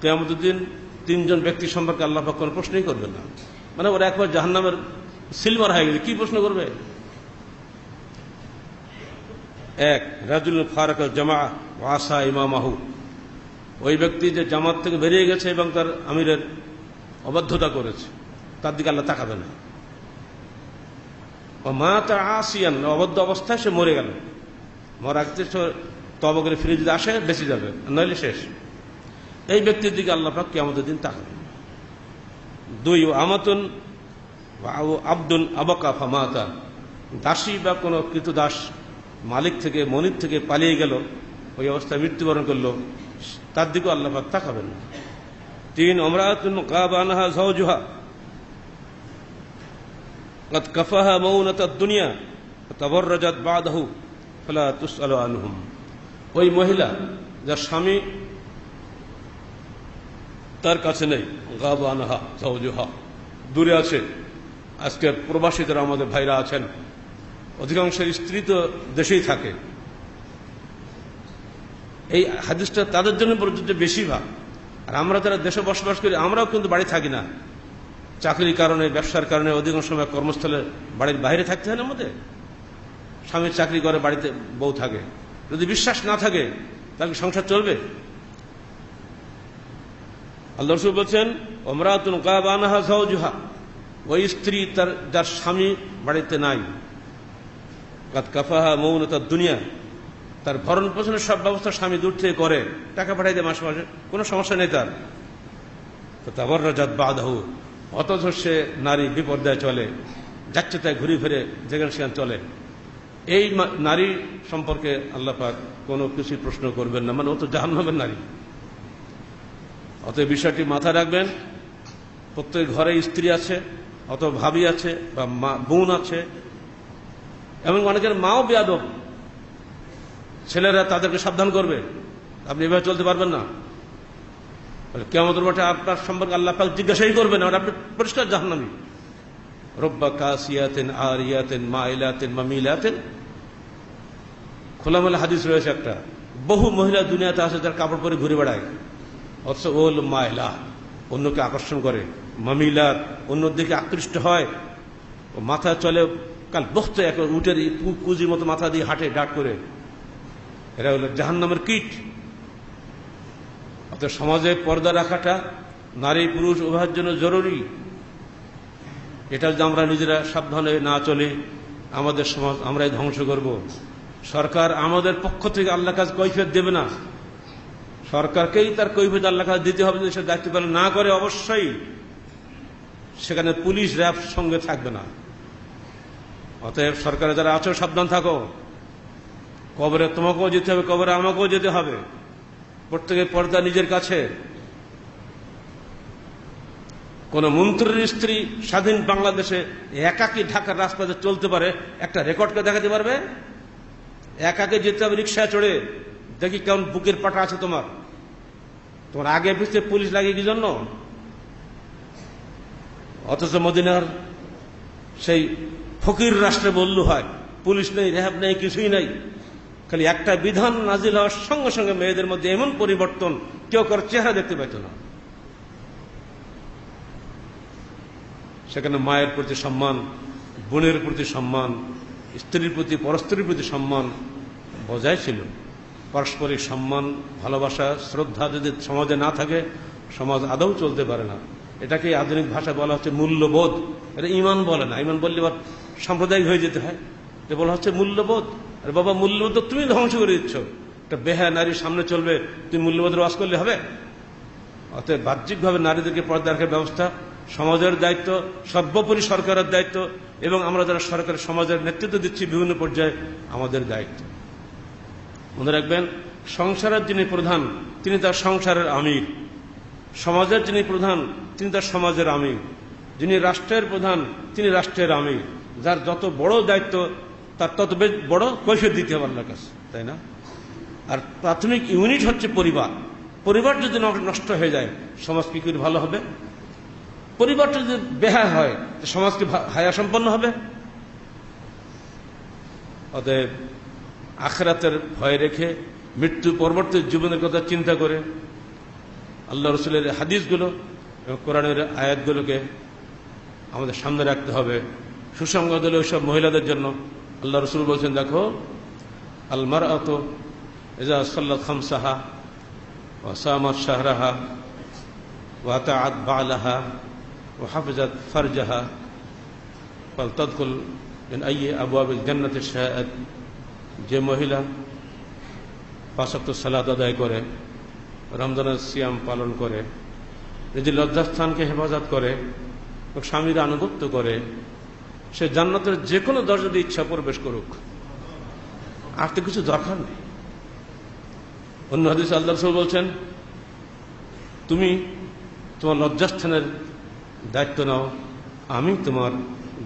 কেয়ামতুদ্দিন তিনজন ব্যক্তি সম্পর্কে আল্লাহ কোনো প্রশ্নই করবে না। মানে ওরা একবার জাহান্নামের সিলভার হয়ে গেছে, কি প্রশ্ন করবে? এক, রাজুল ফারাক জামা ওয়াসা ইমামাহু। ওই ব্যক্তি যে জামাত থেকে বেরিয়ে গেছে এবং তার আমিরের অবাধ্যতা করেছে, তার দিকে আল্লাহ তাকাবে না। মা তার আসিয়ান অবদ্ধ অবস্থায় সে মরে গেল। মরা তবা করে ফিরে যদি আসে, বেঁচে যাবে, নইলে শেষ। এই ব্যক্তির দিকে আল্লাহ পাক আমাদের দিন তাকান দুই আমাতুন আব্দুন আবকা ফামাতা। দাসী বা কোনো কৃতদাস মালিক থেকে মনির থেকে পালিয়ে গেল, ওই অবস্থায় মৃত্যুবরণ করল, তার দিকেও আল্লাহাক তাকাবেন। না তিন, অমরাতুন কাবানহা ঝৌজুহা কত মৌনতা দুনিয়া তবর রাজাত বাদহু, ফলা তুস আনহুম। ওই মহিলা যার স্বামী তার কাছে নেই। গাবানহা দূরে আছে। আজকে প্রবাসীদের আমাদের ভাইরা আছেন। অধিকাংশ স্ত্রী তো দেশেই থাকে। এই হাদিসটা তাদের জন্য প্রযোজ্য বেশিরভাগ। আর আমরা যারা দেশে বসবাস করি, আমরাও কিন্তু বাড়ি থাকি না। চাকরির কারণে, ব্যবসার কারণে অধিকাংশ সময় কর্মস্থলে বাড়ির বাইরে থাকতে হয় না আমাদের। স্বামীর চাকরি করে, বাড়িতে বউ থাকে। যদি বিশ্বাস না থাকে, তাহলে সংসার চলবে? আল্লাহ রসুল বলছেন অমরাতুন কাবানাহা জওজুহা ওই স্ত্রী তার, যার স্বামী বাড়িতে নাই। কাত কাফাহা মৌনতার দুনিয়া তার ভরণ পোষণের সব ব্যবস্থা স্বামী দূর থেকে করে, টাকা পাঠাই দেয় মাসে মাসে, কোনো সমস্যা নেই তার। তাবর রাজাত বাধাহু অথচ সে নারী বিপর্যয় চলে, যাচ্ছে তাই ঘুরে ফিরে যেখানে সেখানে চলে। এই নারী সম্পর্কে আল্লাহ পাক কোনো কিছু প্রশ্ন করবেন না। মানে ও তো জাহান্নামের নারী। অতএব বিষয়টি মাথায় রাখবেন। প্রত্যেক ঘরে স্ত্রী আছে অত ভাবি আছে, বা মা, বোন আছে, এবং অনেকের মাও বেয়াদব। ছেলেরা তাদেরকে সাবধান করবে। আপনি এভাবে চলতে পারবেন না। কেমন মাঠে আপনার সম্পর্কে আল্লাহ পাক জিজ্ঞাসাই করবেন আর আপনি পরিষ্কার জাহান্নামি। রব্বা কাসিয়াতেন আর ইয়াতেন মা ইলাতেন খোলামেলা হাদিস রয়েছে একটা। বহু মহিলা দুনিয়াতে আছে যার কাপড় পরে ঘুরে বেড়ায়। অথচ ওল মায়লা অন্যকে আকর্ষণ করে। মামিলাত অন্যর দিকে আকৃষ্ট হয়। মাথা চলে, কাল বসতে এক উঠের কুজির মতো মাথা দিয়ে হাঁটে ডাট করে। এরা হলো জাহান্নামের কীট। অর্থাৎ সমাজে পর্দা রাখাটা নারী পুরুষ উভয়ের জন্য জরুরি। এটা যদি আমরা নিজেরা সাবধানে না চলে, আমাদের সমাজ আমরাই ধ্বংস করব। সরকার আমাদের পক্ষ থেকে আল্লাহ কাজ কৈফিয়ত দেবে না। সরকারকেই তার কৈফিয়ত আল্লাহ কাজ দিতে হবে যদি সে দায়িত্ব পালন না করে, অবশ্যই সেখানে পুলিশ র্যাব সঙ্গে থাকবে না। অতএব সরকারে যারা আছো, সাবধান থাকো। কবরে তোমাকেও যেতে হবে, কবরে আমাকেও যেতে হবে। প্রত্যেকের পর্দা নিজের কাছে। কোন মন্ত্রীর স্ত্রী স্বাধীন বাংলাদেশে একাকি ঢাকার রাস্তাতে চলতে পারে, একটা রেকর্ডকে দেখাতে পারবে? একাকে যেতে হবে, রিক্সায় চড়ে। দেখি কেমন বুকের পাটা আছে তোমার। তোমার আগে পিছিয়ে পুলিশ লাগিয়ে কি জন্য অথচ মদিনার সেই ফকির রাষ্ট্রে বললু হয়, পুলিশ নেই, রেহাব নেই, কিছুই নেই। খালি একটা বিধান নাজিল হওয়ার সঙ্গে সঙ্গে মেয়েদের মধ্যে এমন পরিবর্তন কেউ কারও চেহারা দেখতে পাইত না। সেখানে মায়ের প্রতি সম্মান, বোনের প্রতি সম্মান স্ত্রীর প্রতি, পরস্ত্রীর প্রতি সম্মান বজায় ছিল। পারস্পরিক সম্মান, ভালোবাসা, শ্রদ্ধা যদি সমাজে না থাকে, সমাজ আদৌ চলতে পারে না। এটাকে আধুনিক ভাষা বলা হচ্ছে মূল্যবোধ। এটা ইমান বলে না। ইমান বললে আবার সাম্প্রদায়িক হয়ে যেতে হয়। এটা বলা হচ্ছে মূল্যবোধ। আর বাবা, মূল্যবোধ তুমি ধ্বংস করে দিচ্ছ। একটা বেহা নারীর সামনে চলবে, তুমি মূল্যবোধের ওয়াজ করলে হবে? অতএব বাহ্যিকভাবে নারীদেরকে পর্দা রাখার ব্যবস্থা সমাজের দায়িত্ব, সর্বোপরি সরকারের দায়িত্ব, এবং আমরা যারা সরকারের সমাজের নেতৃত্ব দিচ্ছি বিভিন্ন পর্যায়ে, আমাদের দায়িত্ব। মনে রাখবেন, সংসারের যিনি প্রধান, তিনি তার সংসারের আমির। সমাজের যিনি প্রধান, তিনি তার সমাজের আমির। যিনি রাষ্ট্রের প্রধান, তিনি রাষ্ট্রের আমির। যার যত বড় দায়িত্ব, তার তত বড় কৈফিয়ত দিতে হবে আল্লাহর কাছে, তাই না? আর প্রাথমিক ইউনিট হচ্ছে পরিবার। পরিবার যদি নষ্ট হয়ে যায়, সমাজ কি করে ভালো হবে? পরিবারটা যদি বেহায় হয় সমাজ কি হায়া সম্পন্ন হবে। অতএব আখরাতের ভয় রেখে মৃত্যু পরবর্তী জীবনের কথা চিন্তা করে আল্লাহ রসুলের হাদিসগুলো এবং কোরআনের আয়াতগুলোকে আমাদের সামনে রাখতে হবে। সুসংগত হলে ওইসব মহিলাদের জন্য। আল্লাহ রসুল বলছেন, দেখো আলমার আত এজা সাল্লাত খামসাহা ওয়াসামাত শাহরাহা ওয়াতাআত বালাহা। وحفظت فرجها فلتدخل من أي أبواب الجنة شاءت যে মহিলা পাঁচক্ত সালাদ আদায় করে রমজানের সিয়াম পালন করে নিজের লজ্জাস্থানকে হেফাজত করে ও স্বামীর আনুগত্য করে সে জান্নাতের যে কোনো দরজা দিয়ে ইচ্ছা প্রবেশ করুক আর তো কিছু দরকার নেই অন্য হাদিস আল্লাহ রসুল বলছেন তুমি তোমার লজ্জাস্থানের দায়িত্ব নাও, আমি তোমার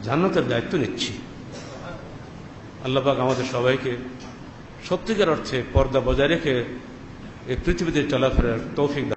জান্নাতের দায়িত্ব নিচ্ছি। আল্লাপাক আমাদের সবাইকে সত্যিকার অর্থে পর্দা বজায় রেখে এই পৃথিবীতে চলাফেরার তৌফিক